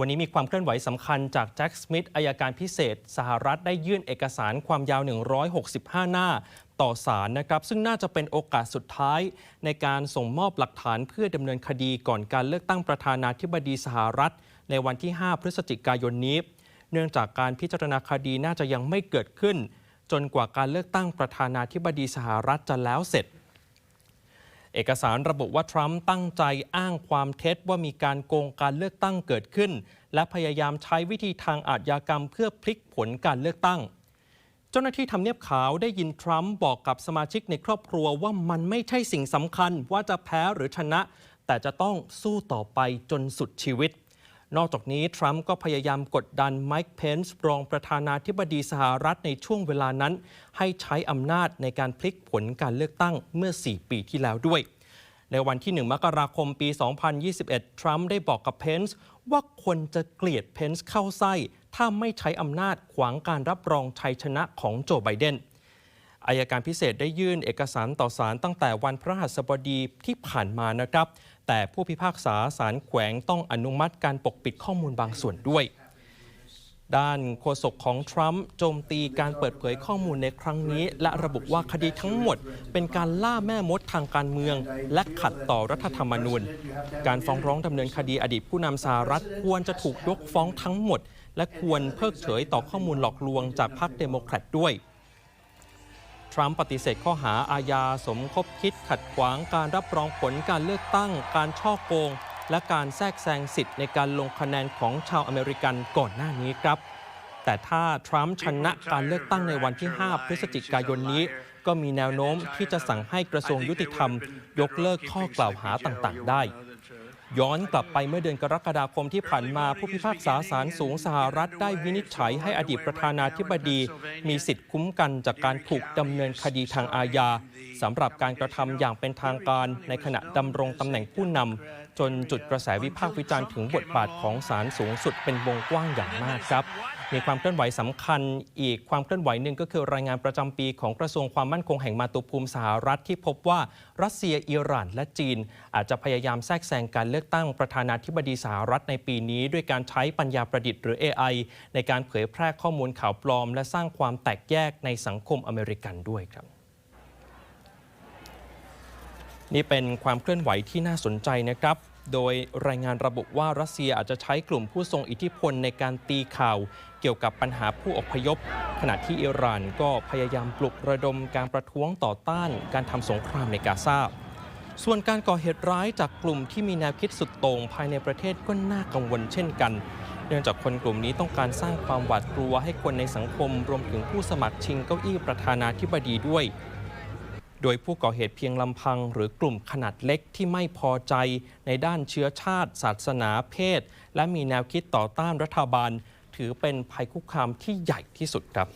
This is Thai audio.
วันนี้มีความเคลื่อนไหวสำคัญจากแจ็คสมิธอายการพิเศษ สหรัฐได้ยื่นเอกสารความยาว 165 หน้าต่อศาลนะครับ ซึ่งน่าจะเป็นโอกาสสุดท้าย ในการส่งมอบหลักฐานเพื่อดำเนินคดีก่อนการเลือกตั้งประธานาธิบดีสหรัฐ ในวันที่ 5 พฤศจิกายนนี้ เนื่องจากการพิจารณาคดีน่าจะยังไม่เกิดขึ้น จนกว่าการเลือกตั้งประธานาธิบดีสหรัฐจะแล้วเสร็จ เอกสารระบุว่าทรัมป์ตั้งใจอ้างความเท็จว่ามีการโกงการเลือกตั้งเกิดขึ้น และพยายามใช้วิธีทางอาชญากรรมเพื่อพลิกผลการเลือกตั้ง เจ้าหน้าที่ทำเนียบขาวได้ยินทรัมป์บอกกับสมาชิกในครอบครัวว่ามันไม่ใช่สิ่งสำคัญว่าจะแพ้หรือชนะ แต่จะต้องสู้ต่อไปจนสุดชีวิต นอกจากนี้ ทรัมป์ก็พยายามกดดันไมค์เพนส์รองประธานาธิบดีสหรัฐในช่วงเวลานั้น ให้ใช้อำนาจในการพลิกผลการเลือกตั้งเมื่อ 4 ปีที่แล้วด้วย ในวันที่ 1 มกราคมปี 2021 ทรัมป์ได้บอกกับเพนส์ว่าคนจะเกลียดเพนส์เข้าไส้ ถ้าไม่ใช้อำนาจขวางการรับรองชัยชนะของโจไบเดน อายการพิเศษได้ยื่นเอกสารต่อศาลตั้งแต่วันพระหัสบดีที่ผ่านมานะครับ แต่ผู้พิพากษาศาลแขวงต้องอนุมัติการปกปิดข้อมูลบางส่วนด้วย ด้านโฆษกของทรัมป์โจมตีการเปิดเผยข้อมูลในครั้งนี้ และระบุว่าคดีทั้งหมด เป็นการล่าแม่มดทางการเมือง และขัดต่อรัฐธรรมนูญ การฟ้องร้องดำเนินคดีอดีตผู้นำสหรัฐควรจะถูกยกฟ้องทั้งหมด และควรเพิกเฉยต่อข้อมูลหลอกลวงจากพรรคเดโมแครตด้วย รัมป์ปฏิเสธข้อหาอาญาสมคบคิดขัดขวางการรับรองผลการเลือกตั้ง การช่อโกง และการแทรกแซงสิทธิ์ในการลงคะแนนของชาวอเมริกันก่อนหน้านี้ครับ แต่ถ้าทรัมป์ชนะการเลือกตั้งในวันที่ 5 พฤศจิกายนนี้ ก็มีแนวโน้มที่จะสั่งให้กระทรวงยุติธรรม ยกเลิกข้อกล่าวหาต่างๆ ได้ ย้อนกลับไปเมื่อเดือนกรกฎาคมที่ผ่านมาผู้พิพากษาศาลสูงสหรัฐได้วินิจฉัยให้อดีตประธานาธิบดี มีสิทธิ์คุ้มกันจากการถูกดำเนินคดีทางอาญาสำหรับการกระทำอย่างเป็นทางการในขณะดำรงตำแหน่งผู้นำจนจุดกระแสวิพากษ์วิจารณ์ถึงบทบาทของศาลสูงสุดเป็นวงกว้างอย่างมากครับ มีความเคลื่อนไหวสำคัญอีกความเคลื่อนไหวหนึ่งก็คือรายงานประจำปีของกระทรวงความมั่นคงแห่งมาตุภูมิสหรัฐที่พบว่ารัสเซียอิหร่านและจีน อาจจะพยายามแทรกแซงการเลือกตั้งประธานาธิบดีสหรัฐในปีนี้ ด้วยการใช้ปัญญาประดิษฐ์หรือ AI ในการเผยแพร่ข้อมูลข่าวปลอม และสร้างความแตกแยกในสังคมอเมริกันด้วยครับนี่เป็นความเคลื่อนไหวที่น่าสนใจนะครับ โดยรายงานระบุว่ารัสเซียอาจจะใช้กลุ่มผู้ทรงอิทธิพลในการตีข่าว เกี่ยวกับปัญหาผู้อพยพ ขณะที่อิหร่านก็พยายามปลุกระดมการประท้วงต่อต้านการทำสงครามในกาซาส่วนการก่อเหตุร้ายจากกลุ่มที่มีแนวคิดสุดโต่งภายในประเทศก็น่ากังวลเช่นกัน เนื่องจากคนกลุ่มนี้ต้องการสร้างความหวาดกลัวให้คนในสังคมรวมถึงผู้สมัครชิงเก้าอี้ประธานาธิบดีด้วย โดยผู้ก่อเหตุเพียงลำพังหรือกลุ่มขนาดเล็กที่ไม่พอใจในด้านเชื้อชาติ ศาสนาเพศ และมีแนวคิดต่อต้านรัฐบาล ถือเป็นภัยคุกคามที่ใหญ่ที่สุดครับ